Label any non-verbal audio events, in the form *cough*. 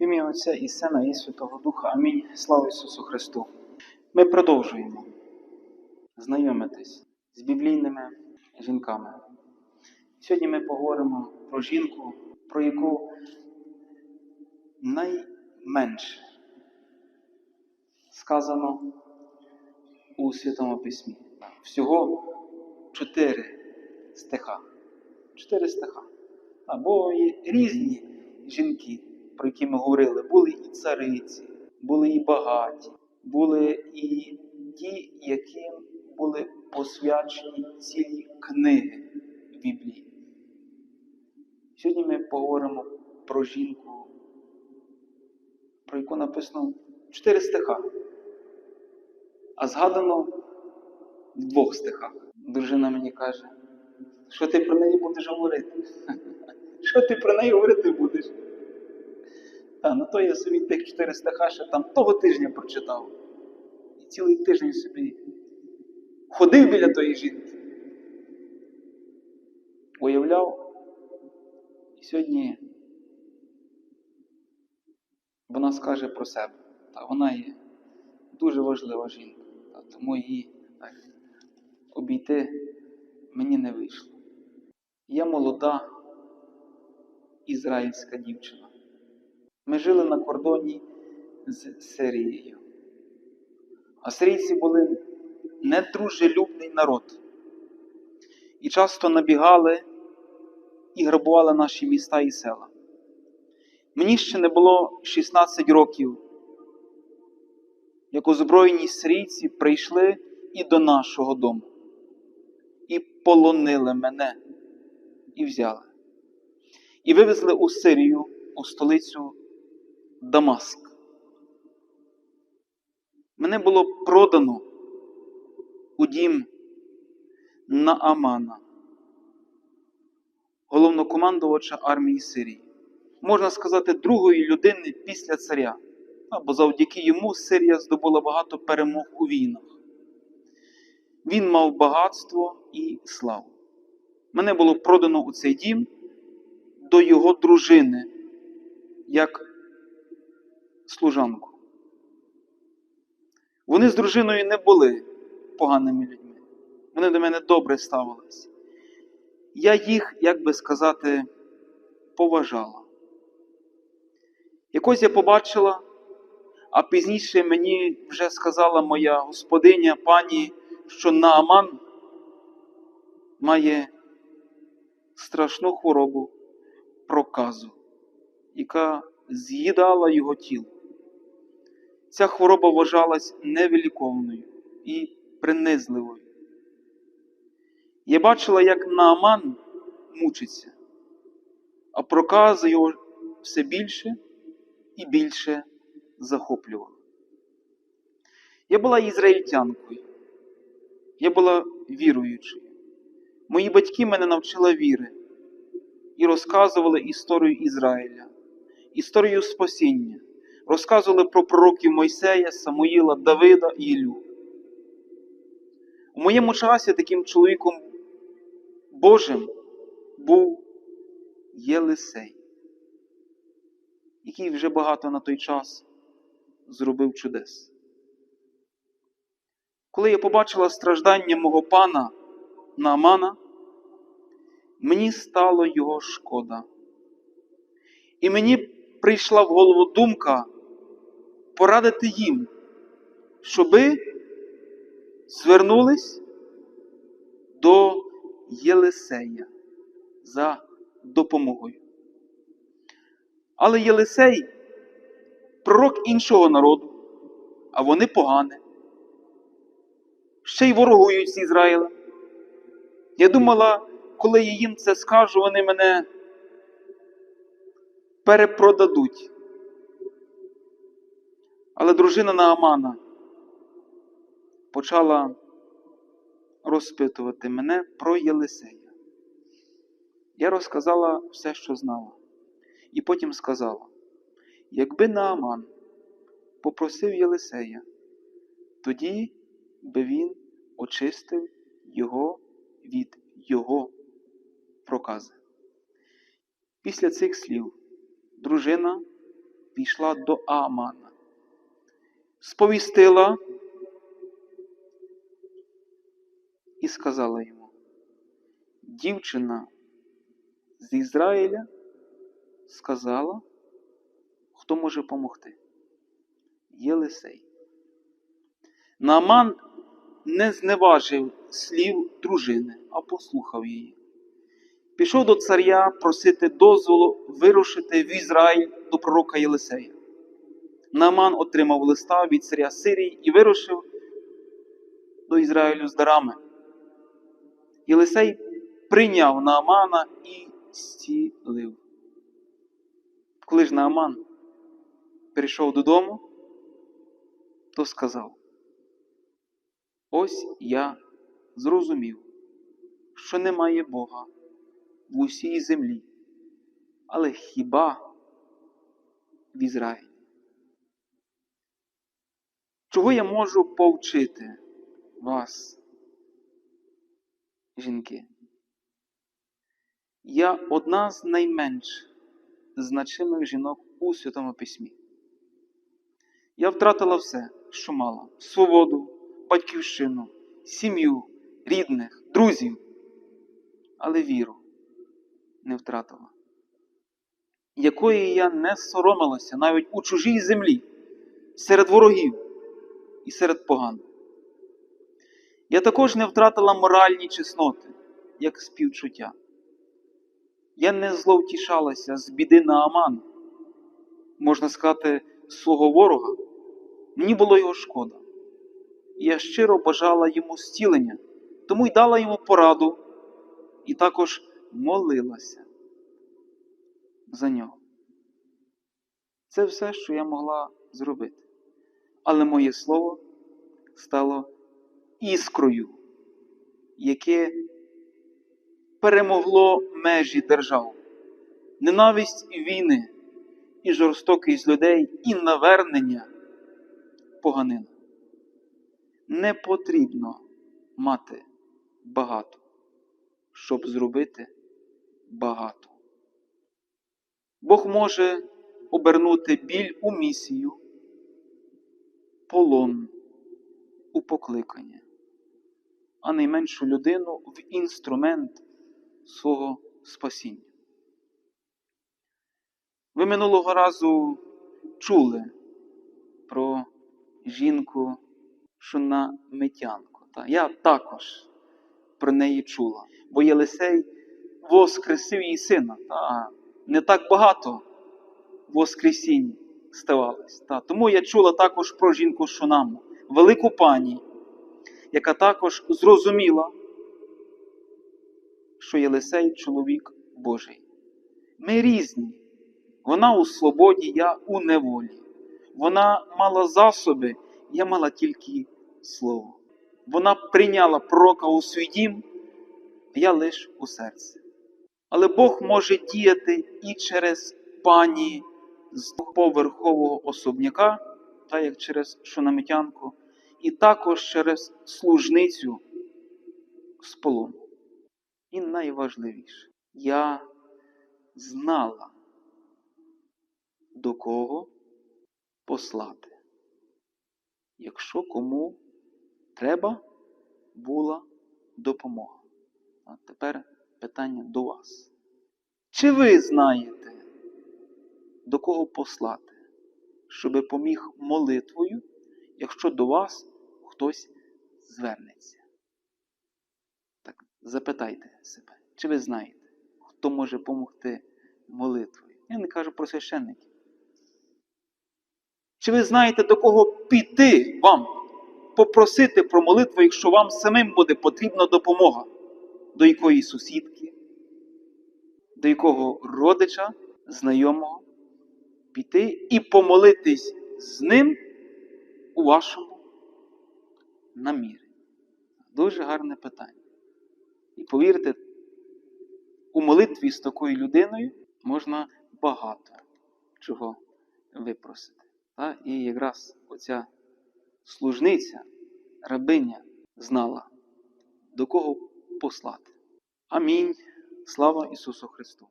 Ім'я Отця і Сина, і Святого Духа. Амінь. Слава Ісусу Христу. Ми продовжуємо знайомитись з біблійними жінками. Сьогодні ми поговоримо про жінку, про яку найменше сказано у Святому Письмі. Всього чотири стиха. Чотири стиха. Або є різні жінки, про які ми говорили. Були і цариці, були і багаті, були і ті, яким були посвячені цілі книги Біблії. Сьогодні ми поговоримо про жінку, про яку написано чотири стиха, а згадано в двох стихах. Дружина мені каже, що ти про неї будеш говорити? *laughs* Що ти про неї говорити будеш? Та, ну то я собі тих чотири стиха ще там того тижня прочитав. І цілий тиждень собі ходив біля тої жінки. Уявляв. І сьогодні вона скаже про себе. Та вона є дуже важлива жінка. Та, тому її так, обійти мені не вийшло. Я молода ізраїльська дівчина. Ми жили на кордоні з Сирією. А сирійці були недружелюбний народ. І часто набігали і грабували наші міста і села. Мені ще не було 16 років, як озброєні сирійці прийшли і до нашого дому, і полонили мене, і взяли, і вивезли у Сирію, у столицю Дамаск. Мене було продано у дім Наамана, головнокомандувача армії Сирії. Можна сказати, другої людини після царя, або завдяки йому Сирія здобула багато перемог у війнах. Він мав багатство і славу. Мене було продано у цей дім до його дружини, як служанку. Вони з дружиною не були поганими людьми. Вони до мене добре ставились. Я їх, як би сказати, поважала. Якось я побачила, а пізніше мені вже сказала моя господиня пані, що Нааман має страшну хворобу проказу, яка з'їдала його тіло. Ця хвороба вважалась невиліковною і принизливою. Я бачила, як Нааман мучиться, а прокази його все більше і більше захоплювала. Я була ізраїльтянкою, я була віруючою. Мої батьки мене навчили віри і розказували історію Ізраїля, історію спасіння, розказували про пророків Мойсея, Самуїла, Давида і Ілю. У моєму часі таким чоловіком Божим був Єлисей, який вже багато на той час зробив чудес. Коли я побачила страждання мого пана Наамана, мені стало його шкода. І мені прийшла в голову думка порадити їм, щоби звернулись до Єлисея за допомогою. Але Єлисей пророк іншого народу, а вони погані. Ще й ворогують з Ізраїлем. Я думала, коли я їм це скажу, вони мене перепродадуть. Але дружина Наамана почала розпитувати мене про Єлисея. Я розказала все, що знала. І потім сказала: якби Нааман попросив Єлисея, тоді би він очистив його від його прокази. Після цих слів дружина пішла до Аамана, сповістила і сказала йому, дівчина з Ізраїля сказала, хто може помогти. Єлисей. Нааман не зневажив слів дружини, а послухав її. Пішов до царя просити дозволу вирушити в Ізраїль до пророка Єлисея. Нааман отримав листа від царя Сирії і вирушив до Ізраїлю з дарами. Єлисей прийняв Наамана і зцілив. Коли ж Нааман прийшов додому, то сказав: Ось я зрозумів, що немає Бога в усій землі, але хіба в Ізраїлі? Чого я можу повчити вас, жінки? Я одна з найменш значимих жінок у Святому Письмі. Я втратила все, що мала: свободу, батьківщину, сім'ю, рідних, друзів, але віру не втратила, якої я не соромилася навіть у чужій землі, серед ворогів і серед поган. Я також не втратила моральні чесноти, як співчуття. Я не зловтішалася з біди Наамана, можна сказати, свого ворога. Мені було його шкода. Я щиро бажала йому зцілення, тому й дала йому пораду і також молилася за нього. Це все, що я могла зробити. Але моє слово стало іскрою, яке перемогло межі держав, ненависть і війни, і жорстокість людей, і навернення поганина. Не потрібно мати багато, щоб зробити багато. Бог може обернути біль у місію, полон у покликання, а найменшу людину в інструмент свого спасіння. Ви минулого разу чули про жінку Шунамитянку. Та? Я також про неї чула, бо Єлисей воскресив її сина. Та? Не так багато воскресінь ставалось. Та? Тому я чула також про жінку Шунаму, велику пані, яка також зрозуміла, що Єлисей чоловік Божий. Ми різні. Вона у свободі, я у неволі. Вона мала засоби, я мала тільки слово. Вона прийняла пророка у свій дім, я лиш у серце. Але Бог може діяти і через пані з поверхового особняка, так як через шунамитянку, і також через служницю з полону. І найважливіше, я знала, до кого послати. Якщо кому треба була допомога. А тепер питання до вас. Чи ви знаєте, до кого послати, щоб поміг молитвою, якщо до вас хтось звернеться? Так, запитайте себе, чи ви знаєте, хто може допомогти молитвою? Я не кажу про священників. Чи ви знаєте, до кого піти вам, попросити про молитву, якщо вам самим буде потрібна допомога? До якої сусідки, до якого родича, знайомого, піти і помолитись з ним у вашому намірі? Дуже гарне питання. І повірте, у молитві з такою людиною можна багато чого випросити. Та? І якраз оця служниця, рабиня знала, до кого послати. Амінь. Слава Ісусу Христу!